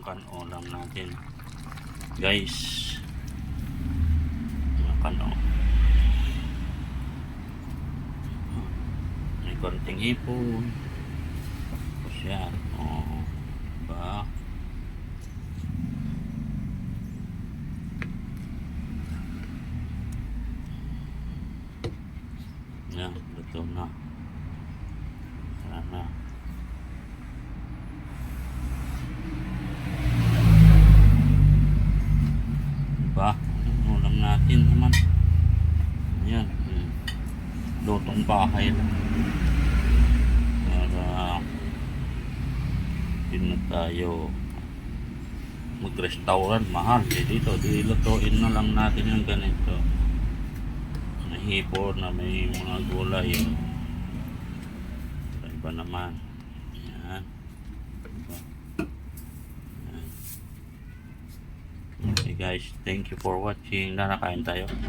yung kan-ulam natin. Guys, yung kan-o. May konting hipon. Tapos yan. Oo. Diba? Yan, luto na. Natin naman. Yan. Lutong bahay lang. Para hindi na tayo mag-restaurant. Mahal. Eh, dito, dilutuin na lang natin yung ganito. Nahipo na may mga gulay. Iba naman. Yan. Diba? Yan. Okay guys, thank you for watching. Nanakain tayo.